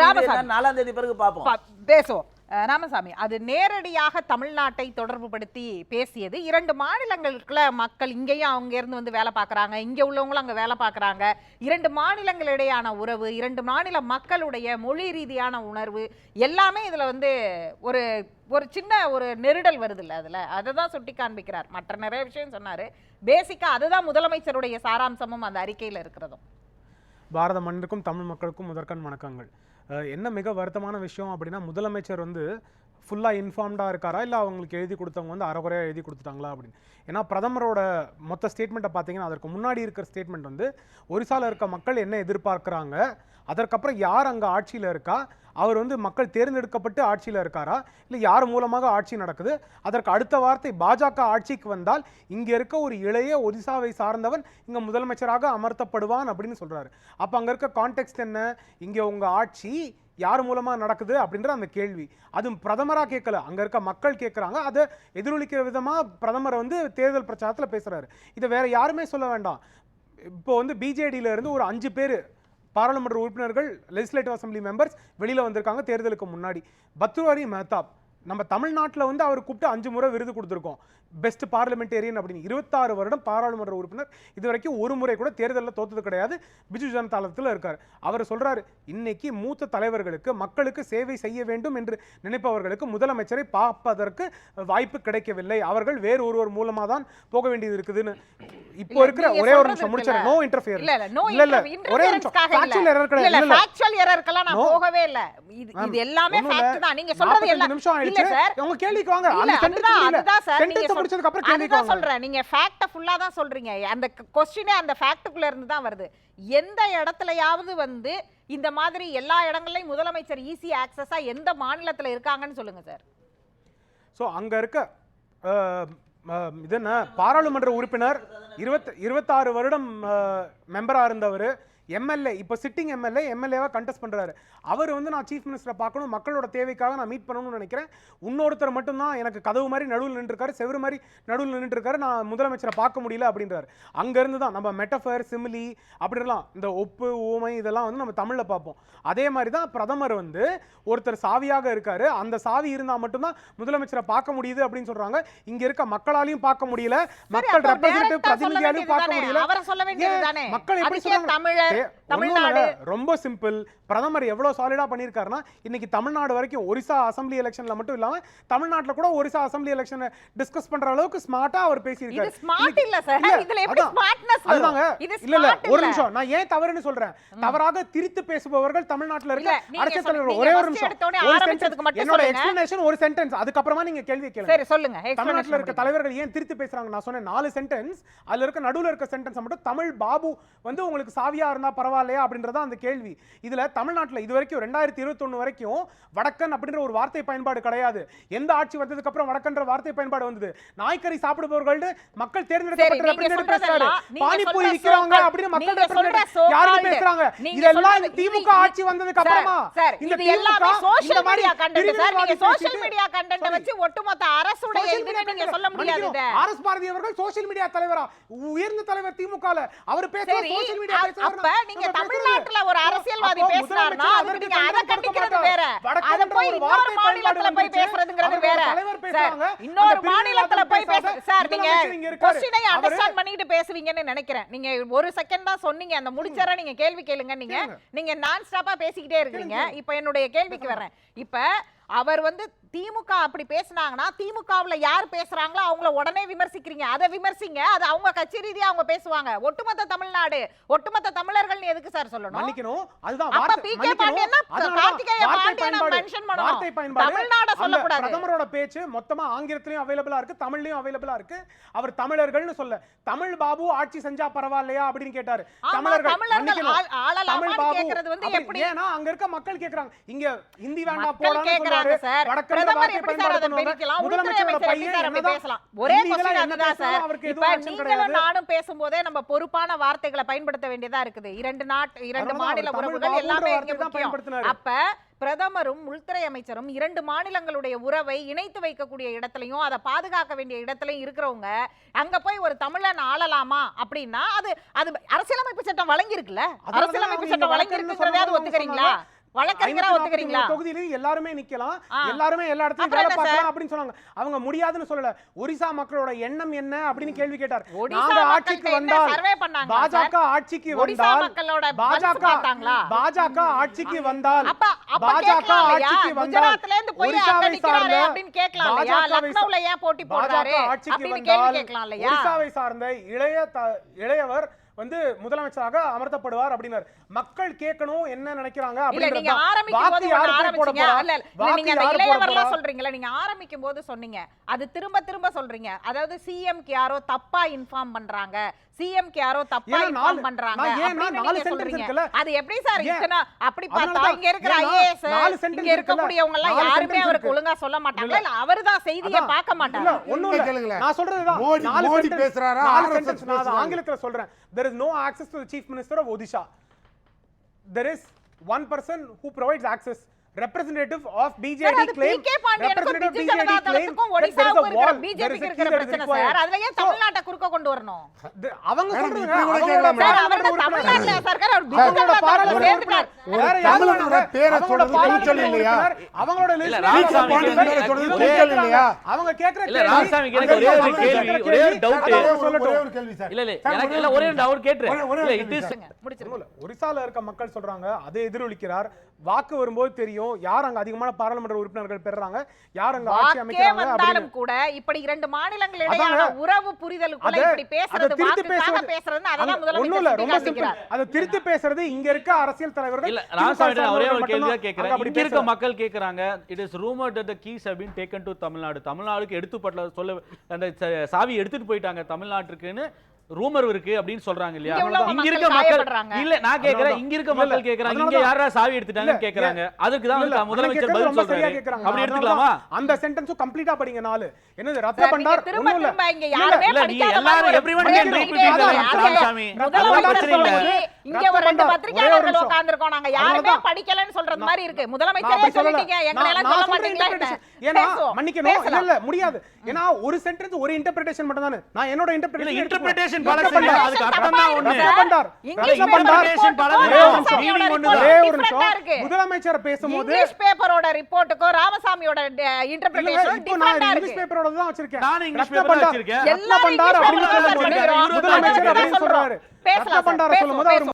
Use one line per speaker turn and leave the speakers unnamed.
நாலாம் தேதி பிறகு பார்ப்போம்.
பேசுவோம். ராமசாமி அது நேரடியாக தமிழ்நாட்டை தொடர்பு படுத்தி பேசியது. இரண்டு மாநிலங்களுக்குள்ள மக்கள் இங்கேயும் அவங்க இருந்து வந்து வேலை பார்க்கறாங்க. இங்க உள்ளவங்களும் அங்க வேலை பார்க்கறாங்க. இரண்டு மாநிலங்களிடையான உறவு இரண்டு மாநில மக்களுடைய மொழி ரீதியான உணர்வு எல்லாமே இதுல வந்து ஒரு ஒரு சின்ன ஒரு நெருடல் வருது இல்ல அதுல. அதை தான் சுட்டி காண்பிக்கிறார். மற்ற நிறைய விஷயம் சொன்னாரு. பேசிக்கா அதுதான் முதலமைச்சருடைய சாராம்சமும் அந்த அறிக்கையில இருக்கிறதும்.
பாரத மண்ணுக்கும் தமிழ் மக்களுக்கும் முதற்கண் வணக்கங்கள். என்ன மிக வருத்தமான விஷயம் அப்படின்னா முதலமைச்சர் வந்து ஃபுல்லாக இன்ஃபார்ம்டாக இருக்காரா? இல்லை அவங்களுக்கு எழுதி கொடுத்தவங்க வந்து அறகுறையாக எழுதி கொடுத்துட்டாங்களா அப்படின்னு? ஏன்னா பிரதமரோட மொத்த ஸ்டேட்மெண்ட்டை பார்த்தீங்கன்னா அதற்கு முன்னாடி இருக்கிற ஸ்டேட்மெண்ட் வந்து ஒரிசால இருக்க மக்கள் என்ன எதிர்பார்க்குறாங்க? அதற்கப்புறம் யார் அங்கே ஆட்சியில் இருக்கா? அவர் வந்து மக்கள் தேர்ந்தெடுக்கப்பட்டு ஆட்சியில் இருக்காரா? இல்லை யார் மூலமாக ஆட்சி நடக்குது? அதற்கு அடுத்த வார்த்தை பாஜக ஆட்சிக்கு வந்தால் இங்கே இருக்க ஒரு இளைய ஒரிசாவை சார்ந்தவன் இங்கே முதலமைச்சராக அமர்த்தப்படுவான் அப்படின்னு சொல்கிறாரு அப்போ அங்கே இருக்க கான்டெக்ட் என்ன? இங்கே உங்கள் ஆட்சி யார் மூலமாக நடக்குது அப்படின்ற அந்த கேள்வி. அதுவும் பிரதமராக கேட்கல. அங்கே இருக்க மக்கள் கேட்குறாங்க. அதை எதிரொலிக்கிற விதமாக பிரதமர் வந்து தேர்தல் பிரச்சாரத்தில் பேசுகிறாரு இதை வேறு யாருமே சொல்ல வேண்டாம். இப்போ வந்து பிஜேடியில இருந்து ஒரு அஞ்சு பேர் பாராளுமன்ற உறுப்பினர்கள் லெஜிஸ்லேட்டிவ் அசம்பிளி மெம்பர்ஸ் வெளியில் வந்திருக்காங்க தேர்தலுக்கு முன்னாடி. பத்ருவாரி மெஹதாப். நம்ம தமிழ்நாட்டில் வந்து அவர் கூப்பிட்டு அஞ்சு முறை விருது கொடுத்துருக்கோம் பெஸ்ட் பார்லிமெண்டேரியன் அப்படின்னு இருபத்தாறு வருடம் பாராளுமன்ற உறுப்பினர் இது வரைக்கும் ஒரு முறை கூட தேர்தலில் தோத்தது கிடையாது பிஜு ஜனதா தளத்தில் இருக்கார் அவர் சொல்றாரு இன்னைக்கு மூத்த தலைவர்களுக்கு மக்களுக்கு சேவை செய்ய வேண்டும் என்று நினைப்பவர்களுக்கு முதலமைச்சரை பார்ப்பதற்கு வாய்ப்பு கிடைக்கவில்லை அவர்கள் வேறு ஒருவர் மூலமா தான் போக வேண்டியது இருக்குதுன்னு இப்போ இருக்கிற ஒரே ஒரு நிமிஷம்
இருக்குல்ல.
நோ இன்டர்ஃபியர்
இல்ல இல்ல.
ஒரே நிமிஷம். Factual error கிடையாது.
இல்ல. ஃபேக்சுவல் எரர்க்கெல்லாம் நான். போகவே இல்ல இது எல்லாமே. ஃபேக்ட் தான் நீங்க சொல்றது
45
எல்லாம்
நிமிஷம்
இல்ல
ஆயிடுச்சு
சார்.
உங்க கேள்விக்கு வாங்க.
இல்ல
அந்த sentence
அதுதான்
முடியல.
அதுதான் சார். நீங்க
Sentence
சொல்-
முடிச்சதுக்கு அப்புறம் கேள்விக்கு
அதுதான்
வாங்க.
சொல்றேன். நீங்க ஃபேக்ட ஃபுல்லா தான் சொல்றீங்க. அந்த கொஸ்டினே அந்த ஃபேக்ட்டுக்குள்ள இருந்து தான் வருது. எந்த இடத்துலயாவது வந்து இந்த மாதிரி எல்லா இடங்கள்லயும் முதலமைச்சர் ஈஸி ஆக்சஸா எந்த மாநிலத்துல இருக்காங்கன்னு சொல்லுங்க சார்.
அங்க இருக்க இது என்ன? பாராளுமன்ற உறுப்பினர் இருபத்தி இருபத்தாறு வருடம் மெம்பரா இருந்தவர். எம்எல்ஏ இப்போ சிட்டிங் எம்எல்ஏ எம்எல்ஏவா கண்டெஸ்ட் பண்றாரு. அவர் வந்து நான் சீஃப் மினிஸ்டரை பார்க்கணும் மக்களோட தேவைக்காக நான் மீட் பண்ணணும்னு நினைக்கிறேன். இன்னொருத்தர் மட்டும்தான் எனக்கு கதவு மாதிரி நடுவில் நின்றுருக்காரு செவரு மாதிரி நடுவில் நின்றுட்டு இருக்காரு நான் முதலமைச்சரை பார்க்க முடியல அப்படின்றாரு. அங்க இருந்து தான் நம்ம மெட்டஃபர் சிமிலி அப்படிலாம் இந்த ஒப்பு ஊமை இதெல்லாம் வந்து நம்ம தமிழ்ல பார்ப்போம். அதே மாதிரி தான் பிரதமர் வந்து ஒருத்தர் சாவியாக இருக்காரு. அந்த சாவி இருந்தா மட்டும்தான் முதலமைச்சரை பார்க்க முடியுது அப்படின்னு சொல்றாங்க. இங்க இருக்க மக்களாலையும் பார்க்க முடியல. மக்கள் ரெப்ரசன்டேட்டிவ் பிரதிநிதியாலையும் பார்க்க முடியல? மக்கள் எப்படி சொல்றாங்க?
தமிழ்நாடு.
ரொம்ப சிம்பிள். பிரதமர் எவ்வளவு சாலிடா பண்ணிருக்காருன்னா இன்னைக்கு தமிழ்நாடு வரைக்கும் ஒரிசா அசம்பிளி எலெக்ஷன்ல மட்டும் இல்லாம தமிழ்நாட்டுல கூட ஒரிசா அசம்பிளி எலெக்ஷனை டிஸ்கஸ் பண்ற அளவுக்கு ஸ்மார்ட்டா அவர் பேசியிருக்காரு.
ஸ்மார்ட் இல்ல சார் இதுல எப்படி. ஸ்மார்ட்னஸ்
அதுதாங்க இல்ல இல்ல. ஒரு நிமிஷம். நான் ஏன் தவறுன்னு சொல்றேன். தவறாக திரித்து பேசுபவர்கள் தமிழ்நாட்டுல இருக்க அரசியல். தலைவர் ஒரே ஒரு நிமிஷம். ஒரு.
மட்டும்
என்னோட. எக்ஸ்பிளனேஷன் ஒரு சென்டென்ஸ் அதுக்கப்புறமா நீங்க கேள்வி கேளுங்க.
சரி சொல்லுங்க.
தமிழ்நாட்டுல இருக்க. தலைவர்கள் ஏன் திருத்தி பேசுறாங்க? நான் சொன்னேன் நாலு சென்டென்ஸ் அதுல இருக்க நடுவுல இருக்க சென்டென்ஸ் மட்டும் தமிழ் பாபு வந்து உங்களுக்கு சாவியா இருந்தா பரவாயில்லையா அப்படின்றதா அந்த கேள்வி இதுல தமிழ்நாட்டுல இது வரைக்கும் ரெண்டாயிரத்தி இருபத்தொன்னு வரைக்கும் வடக்கன் அப்படின்ற ஒரு வார்த்தை பயன்பாடு கிடையாது எந்த ஆட்சி வந்ததுக்கு அப்புறம் வடக்கன்ற வார்த்தை பயன்பாடு வந்தது நாய்க்கறி சாப்பிடுபவர்கள் மக்கள் தேர்ந்தெடுக்கப்பட்ட பேசுறாரு பானிபூரி
so-called-
அப்படின்னு மக்கள்
நீங்க சொல்ற
representative யாரு
so-called-
பேசுறாங்க இதெல்லாம் திமுக ஆட்சி வந்ததுக்கு அப்புறமா இந்த
எல்லாமே
மாதிரி
media content சார். நீங்க content அ
Sorry.
வச்சு ஒட்டுமொத்த அரசுடைய இதுன்னு நீங்க. சொல்ல முடியாது.
ஆர்.எஸ். பாரதி அவர்கள் சோஷியல் மீடியா தலைவரா உயர்ந்த தலைவர் திமுகல அவர் பேசுற சோஷியல் மீடியா
அப்ப நீங்க தமிழ்நாட்டுல ஒரு. அரசியல்வாதி
முதலமைச்சர்
அதுக்கு நீங்க அதை கண்டிக்கிறது. வேற அத போய் இன்னொரு மாநிலத்துல போய் பேசுறதுங்கிறது. வேற. இன்னொரு மாநிலத்துல போய் பேச சார் நீங்க. கொஸ்டினை அண்டர்ஸ்டாண்ட் பண்ணிட்டு பேசுவீங்கன்னு நினைக்கிறேன் நீங்க ஒரு செகண்ட் தான் சொன்னீங்க அந்த முடிச்சற நீங்க கேள்வி கேளுங்க நீங்க. நீங்க நான் ஸ்டாப்பா பேசிக்கிட்டே இருக்கீங்க இப்ப என்னுடைய கேள்விக்கு வர்றேன் இப்ப அவர் வந்து திமுக அப்படி பேசுனாங்கன்னா திமுகவுல யார் பேசுறாங்களோ அவங்கள உடனே விமர்சிக்கிறீங்க. அதை விமர்சிங்க. அது அவங்க கட்சி ரீதியா அவங்க பேசுவாங்க. ஒட்டுமொத்த தமிழ்நாடு ஒட்டுமொத்த தமிழர்கள்னு எதுக்கு சார் சொல்லணும்?
மன்னிக்கணும். அதுதான்
அப்ப.
மன்னிக்கணும்.
பாண்டியன்னா
அதனால
கார்த்திகேய பாண்டியனை பண்ணணும். தமிழ்நாட சொல்லக்கூடாது.
பிரதமரோட பேச்சு மொத்தமா ஆங்கிலத்திலயும் அவைலபிளா இருக்கு தமிழ்லயும் அவைலபிளா இருக்கு. அவர் தமிழர்கள்னு சொல்ல தமிழ் பாபு ஆட்சி செஞ்சா பரவாயில்லையா? அப்படின்னு கேட்டாரு. தமிழர்கள்
தமிழர்கள்
தமிழ் பாபு? ஏன்னா அங்க இருக்க மக்கள் கேக்குறாங்க. இங்க ஹிந்தி வேண்டாம்
மக்கள்
போடான்னு
கேக்குறாங்க
சொல்றாரு
சார்.
வடக்கன்ற
பிரதமர்
வார்த்தை
எப்படி சார் அதை
பயன்படுத்தணும்
பிரிக்கலாம்?
முதலமைச்சரோட
உள்துறை அமைச்சர் எப்படி
பையன்
சார் அப்படி
என்னதான்
பேசலாம்? ஒரே
என்ன
அதுதான் சார். இப்ப நீங்களும் நானும் பேசும்போதே நம்ம பொறுப்பான வார்த்தைகளை பயன்படுத்த வேண்டியதா இருக்குது இரண்டு நாட்டு இரண்டு மாநில உறவுகள் எல்லாமே இங்க முக்கியம். அப்ப பிரதமரும் உள்துறை அமைச்சரும் இரண்டு மாநிலங்களுடைய உறவை இணைத்து வைக்கக்கூடிய இடத்துலயும் அதை பாதுகாக்க வேண்டிய இடத்துலயும் இருக்கிறவங்க அங்க போய் ஒரு தமிழன் ஆளலாமா அப்படின்னா அது அது அரசியலமைப்பு சட்டம் வழங்கி இருக்குல்ல
அதனால தான்
அரசியலமைப்பு சட்டம்
இங்க
வழங்கி
வடக்கன்னு
இருக்குங்கிறதையாவது
சொன்னவங்க
ஒத்துக்கிறீங்களா வழக்கறிஞரா ஒத்துக்கிறீங்களா?
தொகுதியிலும் எல்லாருமே நிக்கலாம்.
ஆ.
எல்லாருமே எல்லா இடத்துலயும்
அப்புறம்
வேலை
என்ன
பார்க்கலாம் அப்படின்னு சொன்னாங்க. அவங்க முடியாதுன்னு சொல்லல. ஒரிசா மக்களோட எண்ணம் என்ன அப்படின்னு கேள்வி கேட்டார். நாங்க ஆட்சிக்கு வந்தால் பாஜக ஆட்சிக்கு வந்தால் பாஜக? பாஜக ஆட்சிக்கு வந்தால் பாஜக ஆட்சிக்கு வந்தால் ஒரிசாவை சார்ந்த பாஜகவை ஆட்சிக்கு வந்தால் ஒரிசாவை சார்ந்த இளைய இளையவர் வந்து முதலமைச்சராக அமர்த்தப்படுவார் அப்படின்னாரு. மக்கள் கேட்கணும் என்ன நினைக்கிறாங்க
இல்ல நீங்க ஆரம்பிக்கும் போது சொன்னீங்க. அது திரும்ப திரும்ப சொல்றீங்க. அதாவது சிஎம்க்கு யாரோ தப்பா இன்ஃபார்ம் பண்றாங்க. சிஎம்க்கு யாரோ தப்பா இன்ஃபார்ம் பண்றாங்க சொல்றீங்க? அது எப்படி சார்? இத்தனை அப்படி பார்த்தா இங்க இருக்கிற ஐஏஎஸ் இங்க இருக்கக்கூடியவங்க எல்லாம் யாருமே அவருக்கு. ஒழுங்கா சொல்ல மாட்டாங்க. இல்ல. அவர்தான் செய்தியை. பார்க்க மாட்டாங்க
ஒண்ணும். நான் சொல்றதுதான்.
மோடி- பேசுறாரா?
ஆங்கிலத்துல சொல்றேன். There is no access to the chief minister of odisha. There is one person who provides access representative of BJD claim representative BJD
Janata
claim there is a
ஒடிசாவுக்கும் இருக்கிற
wall, a
இருக்கிற பிரச்சனை. சார் அதுல ஏன் தமிழ்நாட்டை குறுக்க கொண்டு வரணும்
அவங்க
கேட்கலாமா?
சார்
உறுப்பினர்.
தமிழ்நாட்டுல இருக்காரு அவர் பிஜு
அவங்களோட
ஜனதா தளத்துல
பாராளுமன்ற உறுப்பினர். வேற யாரு
தமிழனோட
வேணாலும்
பேரை சொல்றது கூச்சல் இல்லையா?
அவங்களோட
இல்ல, ராமசாமி கேட்கிற
சொல்றது கூச்சல் இல்லையா?
அவங்க கேட்கிற
இல்ல,
கேள்வி-
ராமசாமி கேட்கிற ஒரே ஒரு கேள்வி, ஒரே ஒரு
ஒரே
சொல்லட்டும்.
ஒரு கேள்வி சார்
இல்ல இல்ல எனக்கு இல்ல
ஒரு
ஒரே. டவுட்
ஒரே
இல்ல இட் இஸ்
சார்.
முடிச்சிருங்க.
ஒரிசால இருக்க மக்கள் சொல்றாங்க அதை எதிரொலிக்கிறார் வாக்கு வரும்போது தெரியும் யார் அங்க அதிகமான பாராளுமன்ற உறுப்பினர்கள் பெறாங்க யார் அங்க ஆட்சி அமைக்கிறாங்க
வந்தாலும் கூட இப்படி இரண்டு மாநிலங்கள் இடையான
அதாங்க.
உறவு புரிதலுக்குள்ள இப்படி பேசுறது வாக்குக்காக
பேசுறது-
அததான்
ஒண்ணும் இல்ல. ரொம்ப சிம்பிள். அதை திருத்தி பேசுறது இங்க இருக்க அரசியல் தலைவர்கள்
இல்ல நான் ஒரே ஒரு கேக்குறேன்.
அங்க அப்படி
இங்க இருக்க. மக்கள் கேக்குறாங்க. It is rumour that the keys have been taken to Tamil Nadu தமிழ்நாடுக்கு எடுத்துப்பட்ட சொல்ல அந்த சாவி எடுத்துட்டு போயிட்டாங்க தமிழ்நாட்டுக்குன்னு. ரூமர் இருக்கு அப்படின்னு சொல்றாங்க இல்லையா
இங்க
இருக்க
மக்கள்.
இல்ல நான் கேக்குறேன். இங்க இருக்க மக்கள். கேக்குறாங்க இங்க. யாரா சாவி எடுத்துட்டாங்கன்னு கேக்குறாங்க அதுக்கு தான் முதலமைச்சர் பதில் சொல்றாரு. அப்படி எடுத்துக்கலாமா
அந்த சென்டென்ஸும் கம்ப்ளீட்டா படிங்க நாலு என்னது ரத்த பண்டார்
திரும்ப
ஒண்ணும் இல்ல
திரும்ப இங்க
இல்ல,
படிக்காத
எல்லாரும்
இருக்காங்க.
it,
அது
ராமசாமி.
முதலமைச்சர் இங்க ஒரு ரெண்டு பத்திரிகையாளர்கள். உட்கார்ந்திருக்கோம் நாங்க யாருமே. படிக்கலன்னு சொல்றது
நான்
மாதிரி இருக்கு
நான்
முதலமைச்சரே
அப்படி.
சொல்லிட்டீங்க எங்களை
நான்
எல்லாம்
நான்
சொல்ல மாட்டீங்களா. என்ன?
ஏன்னா மன்னிக்கணும் இல்ல. இல்ல முடியாது ஏன்னா ஒரு சென்டென்ஸ் ஒரு இன்டர்பிரேஷன் மட்டும் தானே நான் என்னோட இன்டர்பிரேஷன்
இன்டர்பிரேஷன் இல்ல
பண்டார்.
அதுக்கு அர்த்தம் தான் ஒண்ணு
பண்டார்.
இங்கிலீஷ்
ரத்த பண்டார்.
interpretation பழசு
ஒரே நிமிஷம். முதலமைச்சர் பேசும்போது
இங்கிலீஷ் பேப்பரோட ரிப்போர்ட்டுக்கும் ராமசாமியோட இன்டர்பிரேஷன்
நான்
டிஃபரெண்டா
இங்கிலீஷ்
இருக்கு
பேப்பரோட தான் வச்சிருக்கேன்
நானும் இங்கிலீஷ் பேப்பர். வச்சிருக்கேன்
எல்லாரும்
பண்டார்
இங்கிலீஷ்
சொல்லும்போது
வச்சிருக்கோம்.
முதலமைச்சர்
சொல்றோம்.
சொல்றாரு
பேசலாம்
சொல்லும்போது அவர்.